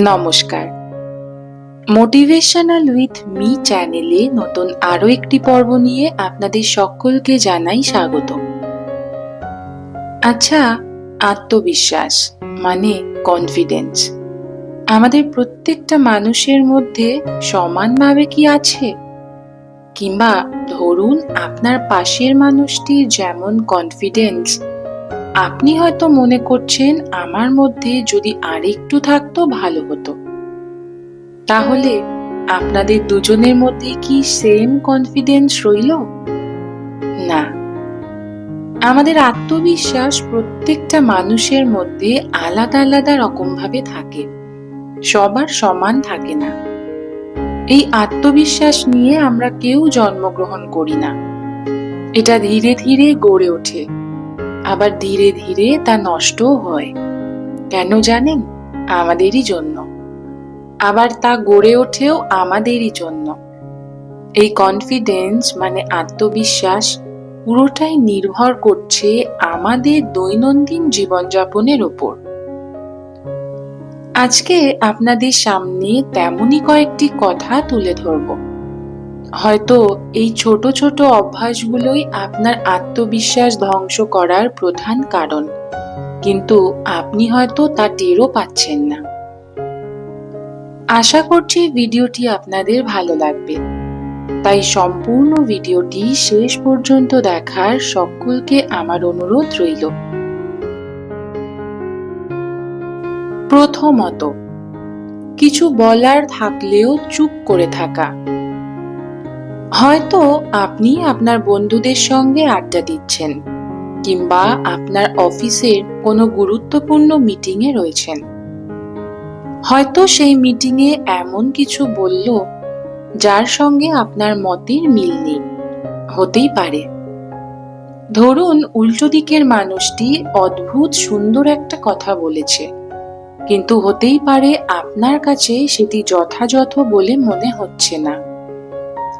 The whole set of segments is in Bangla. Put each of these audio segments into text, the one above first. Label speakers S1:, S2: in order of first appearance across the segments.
S1: নমস্কার। মোটিভেশনাল উইথ মি চ্যানেলে নতুন আরও একটি পর্ব নিয়ে আপনাদের সকলকে জানাই স্বাগত আচ্ছা আত্মবিশ্বাস মানে কনফিডেন্স আমাদের প্রত্যেকটা মানুষের মধ্যে সমানভাবে কি আছে? কিংবা ধরুন আপনার পাশের মানুষটির যেমন কনফিডেন্স আপনি হয়তো মনে করছেন আমার মধ্যে যদি আরেকটু থাকতো, ভালো হতো। তাহলে আপনাদের দুজনের মধ্যে কি সেম কনফিডেন্স রইল? না। আমাদের আত্মবিশ্বাস প্রত্যেকটা মানুষের মধ্যে আলাদা আলাদা রকম ভাবে থাকে। সবার সমান থাকে না। এই আত্মবিশ্বাস নিয়ে আমরা কেউ জন্মগ্রহণ করি না। এটা ধীরে ধীরে গড়ে ওঠে। আবার ধীরে ধীরে তা নষ্টও হয়। কেন জানেন? আমাদেরই জন্য। আবার তা গড়ে ওঠেও আমাদেরই জন্য। এই কনফিডেন্স মানে আত্মবিশ্বাস পুরোটাই নির্ভর করছে আমাদের দৈনন্দিন জীবনযাপনের ওপর। আজকে আপনাদের সামনে তেমনই কয়েকটি কথা তুলে ধরবো। হয়তো এই ছোট ছোট অভ্যাসগুলোই আপনার আত্মবিশ্বাস ধ্বংস করার প্রধান কারণ। কিন্তু আপনি হয়তো তা টেরও পাচ্ছেন না। আশা করছি ভিডিওটি আপনাদের ভালো লাগবে। তাই সম্পূর্ণ ভিডিওটি শেষ পর্যন্ত দেখার সকলকে আমার অনুরোধ রইল। প্রথমত, কিছু বলার থাকলেও চুপ করে থাকা। হয়তো আপনি আপনার বন্ধুদের সঙ্গে আড্ডা দিচ্ছেন, কিংবা আপনার অফিসের কোনো গুরুত্বপূর্ণ মিটিংয়ে রয়েছেন। হয়তো সেই মিটিংয়ে এমন কিছু বলল যার সঙ্গে আপনার মতের মিল নেই, হতেই পারে। ধরুন উল্টো দিকের মানুষটি অদ্ভুত সুন্দর একটা কথা বলেছে, কিন্তু হতেই পারে আপনার কাছে সেটি যথাযথ বলে মনে হচ্ছে না।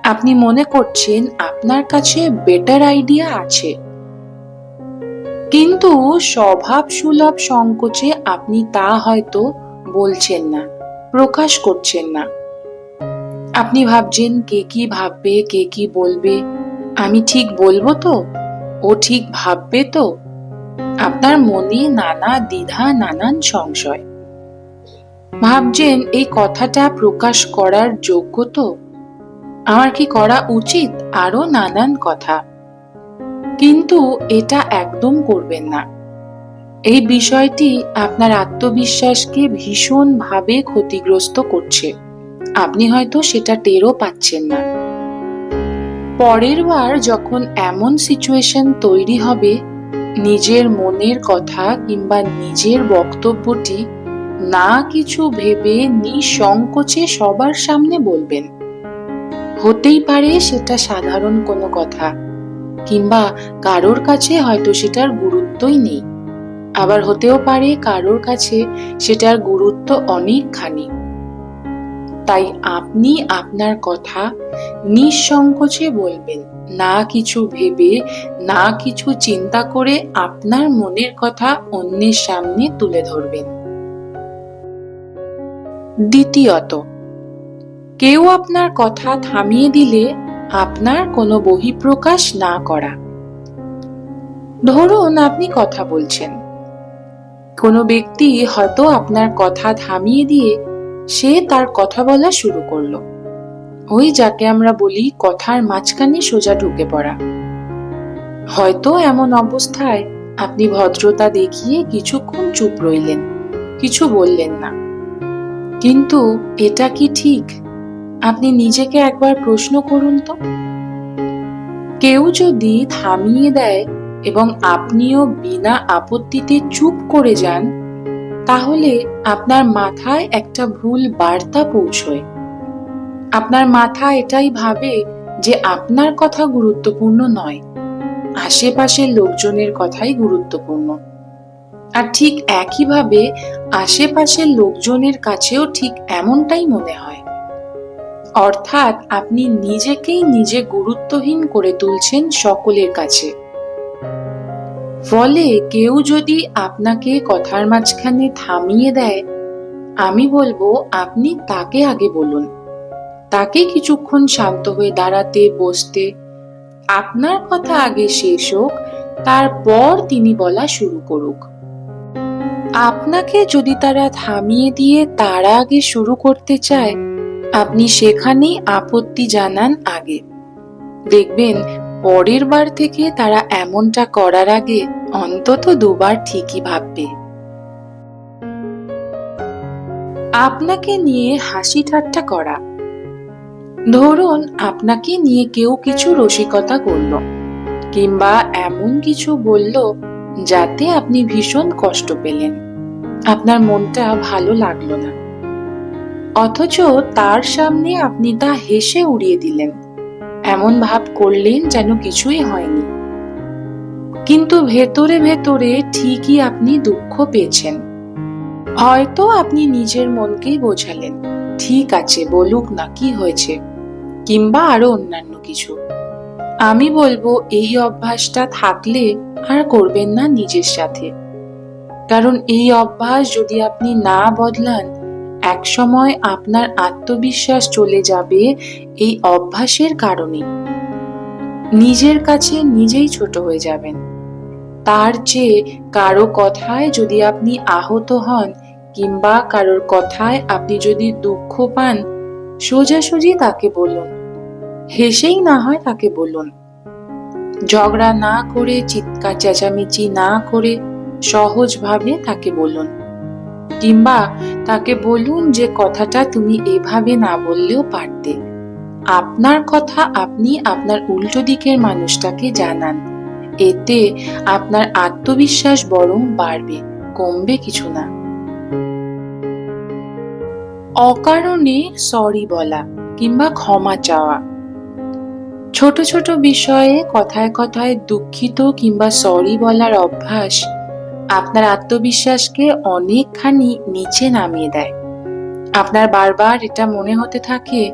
S1: আপনি মনে করছেন আপনার কাছে বেটার আইডিয়া আছে। কিন্তু স্বভাব সুলভ সংকোচে আপনি তা হয়তো বলছেন না, প্রকাশ করছেন না। আপনি ভাবছেন কে কি ভাববে, কে কি বলবে, আমি ঠিক বলব তো? ও ঠিক ভাববে তো? আপনার মনে নানা দ্বিধা, নানান সংশয়। ভাবছেন এই কথাটা প্রকাশ করার যোগ্য তো? আমার কি করা উচিত? আরও নানান কথা। কিন্তু এটা একদম করবেন না। এই বিষয়টি আপনার আত্মবিশ্বাসকে ভীষণভাবে ক্ষতিগ্রস্ত করছে। আপনি হয়তো সেটা টেরও পাচ্ছেন না। পরের বার যখন এমন সিচুয়েশন তৈরি হবে, নিজের মনের কথা কিংবা নিজের বক্তব্যটি না কিছু ভেবে নিঃসংকোচে সবার সামনে বলবেন। হতেই পারে সেটা সাধারণ কোনো কথা, কিংবা কারোর কাছে হয়তো সেটার গুরুত্বই নেই। আবার হতেও পারে কারোর কাছে সেটার গুরুত্ব অনেকখানি। তাই আপনি আপনার কথা নিঃসংকোচে বলবেন, না কিছু ভেবে, না কিছু চিন্তা করে আপনার মনের কথা অন্যের সামনে তুলে ধরবেন। দ্বিতীয়ত কেউ আপনার কথা থামিয়ে দিলে আপনার কোনো বহিঃপ্রকাশ না করা। ধরুন আপনি কথা বলছেন। কোনো ব্যক্তি হয়তো আপনার কথা থামিয়ে দিয়ে সে তার কথা বলা শুরু করল। ওই যাকে আমরা বলি কথার মাঝখানে সোজা ঢুকে পড়া। হয়তো এমন অবস্থায় আপনি ভদ্রতা দেখিয়ে কিছুক্ষণ চুপ রইলেন, কিছু বললেন না। কিন্তু এটা কি ঠিক? আপনি নিজেকে একবার প্রশ্ন করুন তো। কেউ যদি থামিয়ে দেয় এবং আপনিও বিনা আপত্তিতে চুপ করে যান, তাহলে আপনার মাথায় একটা ভুল বার্তা পৌঁছয়। আপনার মাথা এটাই ভাবে যে আপনার কথা গুরুত্বপূর্ণ নয়, আশেপাশের লোকজনের কথাই গুরুত্বপূর্ণ। আর ঠিক একইভাবে আশেপাশের লোকজনের কাছেও ঠিক এমনটাই মনে হয়। অর্থাৎ আপনি নিজেকেই নিজে গুরুত্বহীন করে তুলছেন সকলের কাছে। ফলে কেউ যদি আপনাকে কথার মাঝখানে থামিয়ে দেয়, আমি বলব, আপনি তাকে আগে বলুন। তাকে কিছুক্ষণ শান্ত হয়ে দাঁড়াতে, বসতে, আপনার কথা আগে শেষ হোক, তারপর তিনি বলা শুরু করুক। আপনাকে যদি তারা থামিয়ে দিয়ে তারা আগে শুরু করতে চায় আপনি সেখানেই আপত্তি জানান আগে। দেখবেন, পরের বার থেকে তারা এমনটা করার আগে অন্তত দুবার ঠিকই ভাববে। আপনাকে নিয়ে হাসি ঠাট্টা করা। ধরুন, আপনাকে নিয়ে কেউ কিছু রসিকতা করল, কিংবা এমন কিছু বলল যাতে আপনি ভীষণ কষ্ট পেলেন। আপনার মনটা ভালো লাগল না। অথচ তার সামনে আপনি তা হেসে উড়িয়ে দিলেন। এমন ভাব করলেন যেন কিছুই হয়নি। কিন্তু ভেতরে ভেতরে ঠিকই আপনি দুঃখ পেয়েছেন। হয়তো আপনি নিজের মনকেই বোঝালেন, ঠিক আছে, বলুক না কি হয়েছে? কিংবা আরও অন্যান্য কিছু। আমি বলব, এই অভ্যাসটা থাকলে আর করবেন না নিজের সাথে। কারণ এই অভ্যাস যদি আপনি না বদলান এক সময় আপনার আত্মবিশ্বাস চলে যাবে এই অভ্যাসের কারণে। নিজের কাছে নিজেই ছোট হয়ে যাবেন। তার চেয়ে কারও কথায় যদি আপনি আহত হন কিংবা কারোর কথায় আপনি যদি দুঃখ পান, সোজাসুজি তাকে বলুন। হেসেই না হয় তাকে বলুন। ঝগড়া না করে, চিৎকার, চেঁচামেচি না করে সহজভাবে তাকে বলুন। কিংবা তাকে বলুন যে কথাটা তুমি এভাবে না বললেও পারতে। আপনার কথা আপনি আপনার উল্টো দিকের মানুষটাকে জানান। এতে আপনার আত্মবিশ্বাস বরং বাড়বে, কমবে কিছু না। অকারণে সরি বলা কিংবা ক্ষমা চাওয়া। ছোট ছোট বিষয়ে কথায় কথায় দুঃখিত কিংবা সরি বলার অভ্যাস আপনার আত্মবিশ্বাসকে অনেকখানি নিচে নামিয়ে দেয়। আপনার বারবার এটা মনে হতে থাকে,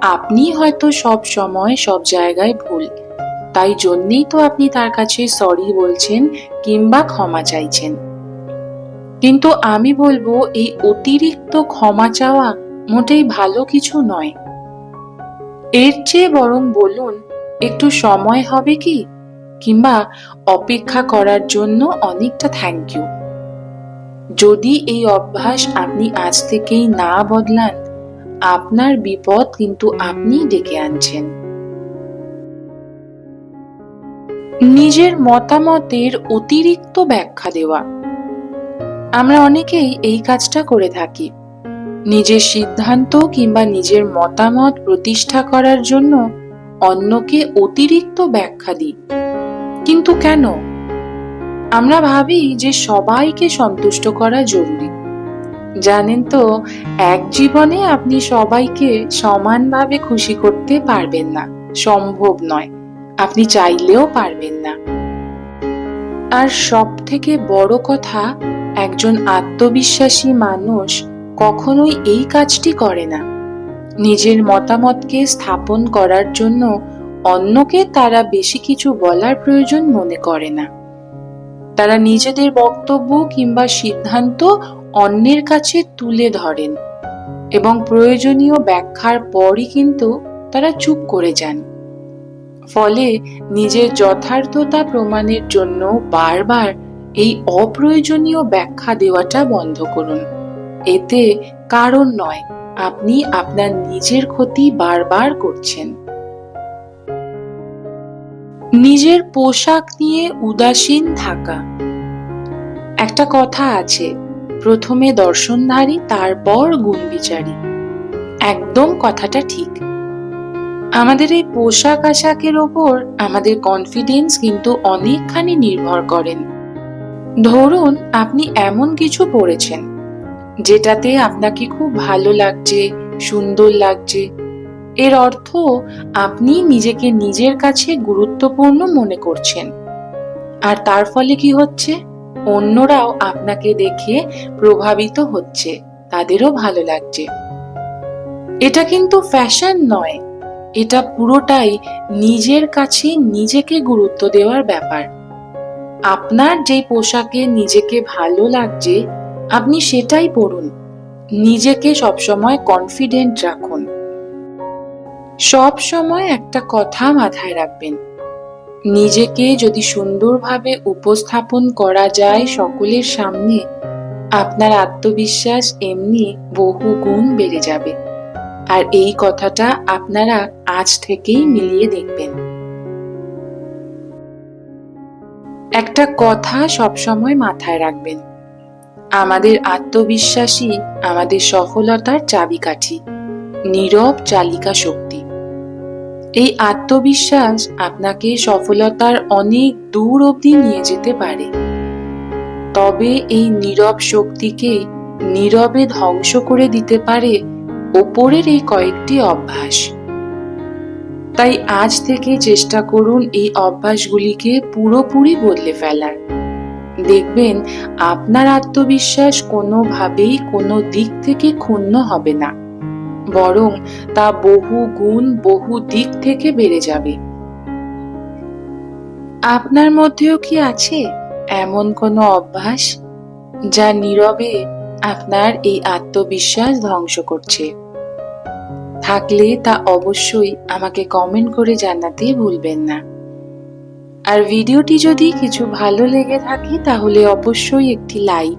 S1: আপনি হয়তো সব সময় সব জায়গায় ভুল। তাই জন্যেই তো আপনি তার কাছে সরি বলছেন কিংবা ক্ষমা চাইছেন। কিন্তু আমি বলব, এই অতিরিক্ত ক্ষমা চাওয়া মোটেই ভালো কিছু নয়। এর চেয়ে বরং বলুন, একটু সময় হবে কি? কিংবা অপেক্ষা করার জন্য অনেকটা থ্যাংক ইউ যদি এই অভ্যাস আপনি আজ থেকেই না বদলান, আপনার বিপদ কিন্তু আপনি ডেকে আনছেন। নিজের মতামতের অতিরিক্ত ব্যাখ্যা দেওয়া। আমরা অনেকেই এই কাজটা করে থাকি। নিজের সিদ্ধান্ত কিংবা নিজের মতামত প্রতিষ্ঠা করার জন্য অন্যকে অতিরিক্ত ব্যাখ্যা দিই। কিন্তু কেন? আমরা ভাবি যে সবাইকে সন্তুষ্ট করা জরুরি। জানেন তো, এক জীবনে আপনি সবাইকে সমানভাবে খুশি করতে পারবেন না। সম্ভব নয়। আপনি চাইলেও পারবেন না। আর সব থেকে বড় কথা, একজন আত্মবিশ্বাসী মানুষ কখনোই এই কাজটি করে না। নিজের মতামতকে স্থাপন করার জন্য অন্যকে তারা বেশি কিছু বলার প্রয়োজন মনে করে না। তারা নিজেদের বক্তব্য কিংবা সিদ্ধান্ত অন্যের কাছে তুলে ধরেন এবং প্রয়োজনীয় ব্যাখ্যার পরই কিন্তু তারা চুপ করে যান। ফলে নিজের যথার্থতা প্রমাণের জন্য বারবার এই অপ্রয়োজনীয় ব্যাখ্যা দেওয়াটা বন্ধ করুন। এতে কারণ নয়, আপনি আপনার নিজের ক্ষতি বারবার করছেন। নিজের পোশাক নিয়ে উদাসীন থাকা। একটা কথা আছে, প্রথমে দর্শনধারী, তারপর গুণ বিচারী একদম কথাটা ঠিক। আমাদের এই পোশাক আশাকের ওপর আমাদের কনফিডেন্স কিন্তু অনেকখানি নির্ভর করেন। ধরুন, আপনি এমন কিছু পড়েছেন যেটাতে আপনাকে খুব ভালো লাগছে, সুন্দর লাগছে এর অর্থ আপনি নিজেকে নিজের কাছে গুরুত্বপূর্ণ মনে করছেন। আর তার ফলে কি হচ্ছে? অন্যরাও আপনাকে দেখে প্রভাবিত হচ্ছে। তাদেরও ভালো লাগছে। এটা কিন্তু ফ্যাশন নয়। এটা পুরোটাই নিজের কাছে নিজেকে গুরুত্ব দেওয়ার ব্যাপার। আপনার যে পোশাকে নিজেকে ভালো লাগছে, আপনি সেটাই পরুন। নিজেকে সবসময় কনফিডেন্ট রাখুন। সব সময় একটা কথা মাথায় রাখবেন। নিজেকে যদি সুন্দরভাবে উপস্থাপন করা যায় সকলের সামনে, আপনার আত্মবিশ্বাস এমনি বহু গুণ বেড়ে যাবে। আর এই কথাটা আপনারা আজ থেকেই মিলিয়ে দেখবেন। একটা কথা সবসময় মাথায় রাখবেন। আমাদের আত্মবিশ্বাসই আমাদের সফলতার চাবিকাঠি, নীরব চালিকা শক্তি। এই আত্মবিশ্বাস আপনাকে সফলতার অনেক দূর অবধি নিয়ে যেতে পারে। তবে এই নীরব শক্তিকে নীরবে ধ্বংস করে দিতে পারে ওপরের এই কয়েকটি অভ্যাস। তাই আজ থেকে চেষ্টা করুন এই অভ্যাসগুলিকে পুরোপুরি বদলে ফেলার। দেখবেন আপনার আত্মবিশ্বাস কোনোভাবেই কোনো দিক থেকে ক্ষুণ্ণ হবে না। বরং তা বহু গুণ, বহু দিক থেকে বেড়ে যাবে। আপনার মধ্যেও কি আছে এমন কোনো অভ্যাস যা নীরবে আপনার এই আত্মবিশ্বাস ধ্বংস করছে? থাকলে তা অবশ্যই আমাকে কমেন্ট করে জানাতে ভুলবেন না। আর ভিডিওটি যদি কিছু ভালো লেগে থাকে তাহলে অবশ্যই একটি লাইক